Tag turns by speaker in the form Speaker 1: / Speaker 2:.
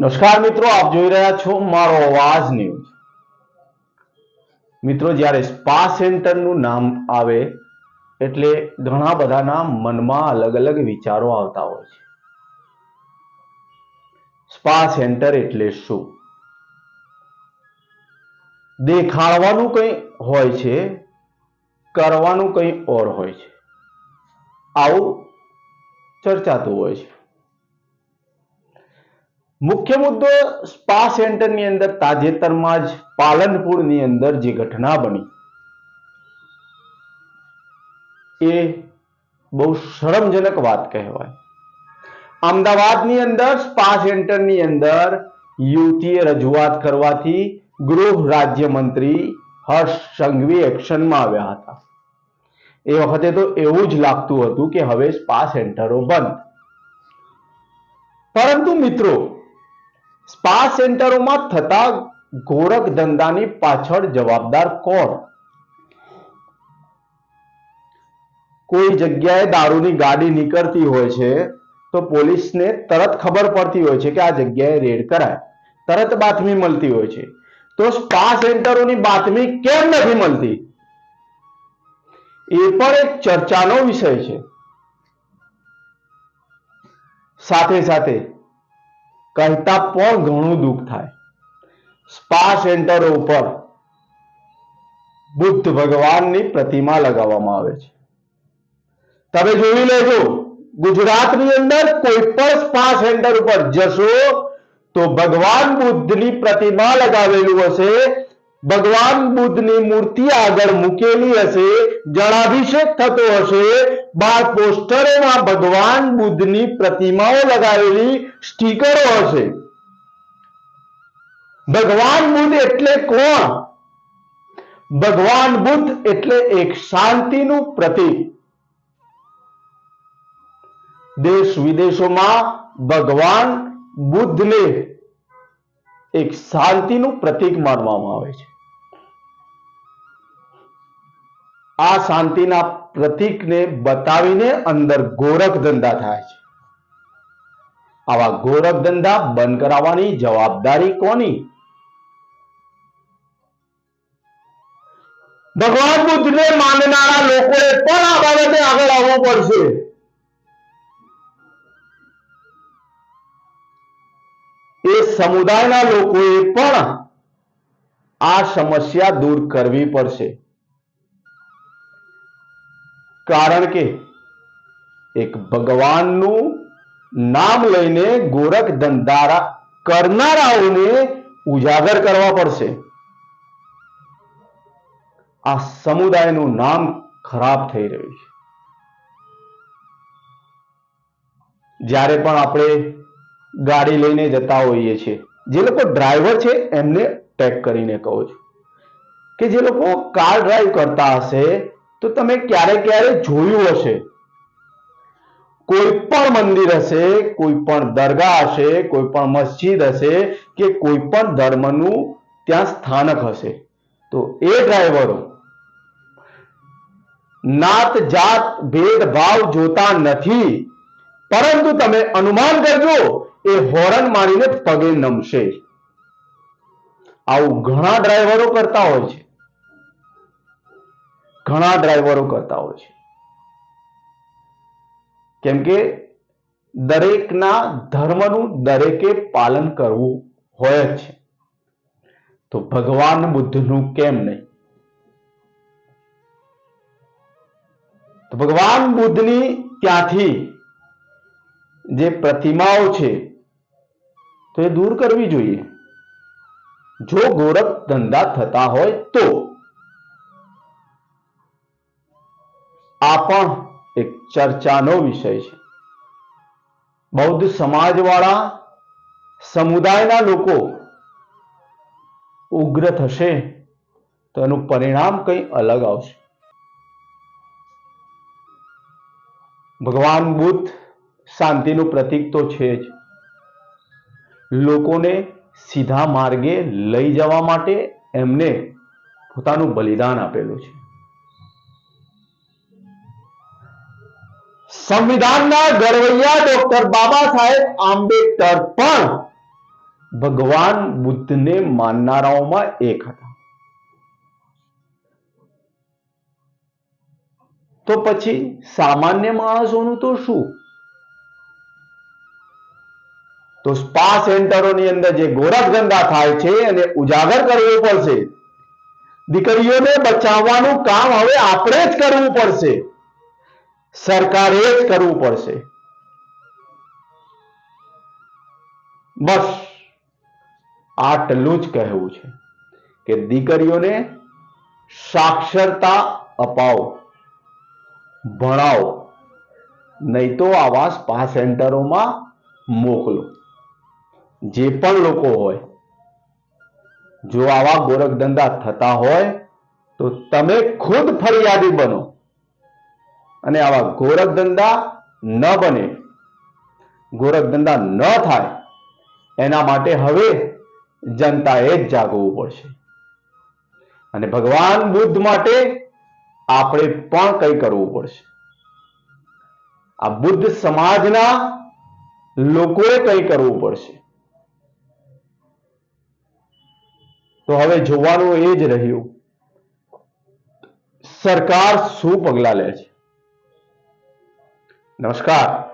Speaker 1: નમસ્કાર મિત્રો, આપ જોઈ રહ્યા છો મારો અવાજ ન્યૂઝ. મિત્રો, જ્યારે સ્પા સેન્ટરનું નામ આવે, એટલે ઘણા બધાના મનમાં અલગ અલગ વિચારો આવતા હોય છે. સ્પા સેન્ટર એટલે શું? દેખાડવાનું કંઈ હોય છે, કરવાનું કંઈ ઓર હોય છે. આવું ચર્ચાતું હોય છે. મુખ્ય મુદ્દો સ્પા સેન્ટરની અંદર તાજેતરમાં જ પાલનપુરની અંદર જે ઘટના બની. એ બહુ શરમજનક વાત કહેવાય. અમદાવાદની અંદર સ્પા સેન્ટરની અંદર યુવતીએ રજૂઆત કરવાથી ગૃહ રાજ્યમંત્રી હર્ષ સંઘવી એક્શનમાં આવ્યા હતા. એ વખતે તો એવું જ લાગતું હતું કે હવે સ્પા સેન્ટરો બંધ. પરંતુ મિત્રો સ્પા સેન્ટરોમાં થતા ગોરખ ધંધાની પાછળ જવાબદાર કોણ? કોઈ જગ્યાએ દારૂની ગાડી નીકળતી હોય છે, તો પોલીસને તરત ખબર પડતી હોય છે કે આ જગ્યાએ રેડ કરાય. તરત બાતમી મળતી હોય છે. તો સ્પા સેન્ટરોની બાતમી કેમ નથી મળતી? એ પણ એક ચર્ચાનો વિષય છે. સાથે સાથે કહેતા પણ ઘણું દુઃખ થાય. સ્પા સેન્ટરો ઉપર બુદ્ધ ભગવાનની પ્રતિમા લગાવવામાં આવે છે. તમે જોઈ લેજો, ગુજરાતની અંદર કોઈ પણ સ્પા સેન્ટર ઉપર જશો તો ભગવાન બુદ્ધની પ્રતિમા લગાવેલું હશે ભગવાન બુદ્ધની મૂર્તિ આગળ મૂકેલી હશે, જળાભિષેક થતો હશે. બાર પોસ્ટરોમાં ભગવાન બુદ્ધની પ્રતિમાઓ લગાવેલી સ્ટીકરો હશે. ભગવાન બુદ્ધ એટલે કોણ? ભગવાન બુદ્ધ એટલે એક શાંતિનું પ્રતીક. દેશ વિદેશોમાં ભગવાન બુદ્ધને એક શાંતિનું પ્રતીક માનવામાં આવે છે. આ શાંતિના પ્રતીકને બતાવીને અંદર ગોરખ ધંધા થાય છે. આવા ગોરખ ધંધા બંધ કરાવવાની જવાબદારી કોની? ભગવાન બુદ્ધને માનનારા લોકોએ પણ આ બાબતે આગળ આવવું પડશે. એ સમુદાયના લોકોએ પણ આ સમસ્યા દૂર કરવી પડશે. કારણ કે એક ભગવાનનું નામ લઈને ગોરખ ધંધારા કરનારાઓને ઉજાગર કરવા પડશે. આ સમુદાયનું નામ ખરાબ થઈ રહ્યું છે. જ્યારે પણ આપણે ગાડી લઈને જતા હોઈએ છીએ, જે લોકો ડ્રાઈવર છે એમને ટેગ કરીને કહું છું કે જે લોકો કાર ડ્રાઈવ કરતા હશે તો તમે ક્યારે ક્યારે જોયું હશે? કોઈ પણ મંદિર હશે કોઈ પણ દરગાહ હશે કોઈ પણ મસ્જિદ હશે કે કોઈ પણ ધર્મનું ત્યાં સ્થાનક હશે? તો એ ડ્રાઈવરો નાત, જાત ભેદભાવ જોતા નથી. પરંતુ તમે અનુમાન કરજો, એ હોરન મારીને પગે નમશે. આવું ઘણા ડ્રાઈવરો કરતા હોય છે. ઘણા ડ્રાઈવરો કરતા હોય છે. કેમ કે દરેકના ધર્મનું દરેકે પાલન કરવું હોય જ છે. તો ભગવાન બુદ્ધનું કેમ નહીં? તો ભગવાન બુદ્ધની ત્યાંથી જે પ્રતિમાઓ છે, તો એ દૂર કરવી જોઈએ. જો ગોરખ ધંધા થતા હોય તો. આ પણ એક ચર્ચાનો વિષય છે. બૌદ્ધ સમાજવાળા સમુદાયના લોકો ઉગ્ર થશે તો એનું પરિણામ કંઈ અલગ આવશે. ભગવાન બુદ્ધ શાંતિનું પ્રતીક તો છે જ. લોકોને સીધા માર્ગે લઈ જવા માટે એમને પોતાનું બલિદાન આપેલું છે. સંવિધાનના ઘડવૈયા ડોક્ટર બાબા સાહેબ આંબેડકર પણ ભગવાન બુદ્ધને માનનારાઓમાં એક હતા. તો પછી સામાન્ય માણસોનું તો શું? તો સ્પા સેન્ટરોની અંદર જે ગોરખધંધા થાય છે એને ઉજાગર કરવું પડશે. દીકરીઓને બચાવવાનું કામ હવે આપણે જ કરવું પડશે. સરકારે જ કરવું પડશે. બસ, આટલું જ કહેવું છે કે દીકરીઓને સાક્ષરતા અપાવો, ભણાવો, નહીં તો આવા સ્પા સેન્ટરોમાં મોકલો. જે પણ લોકો હોય, જો આવા ગોરખધંધા થતા હોય, તો તમે ખુદ ફરિયાદી બનો. અને આવા ગોરખધંધા ન બને. ગોરખધંધા ન થાય, એના માટે હવે જનતાએ જ જાગવું પડશે. અને ભગવાન બુદ્ધ માટે આપણે પણ કંઈ કરવું પડશે. આ બુદ્ધ સમાજના લોકોએ કંઈ કરવું પડશે. તો હવે જોવાનું એ જ રહ્યું. સરકાર શું પગલાં લે છે? નમસ્કાર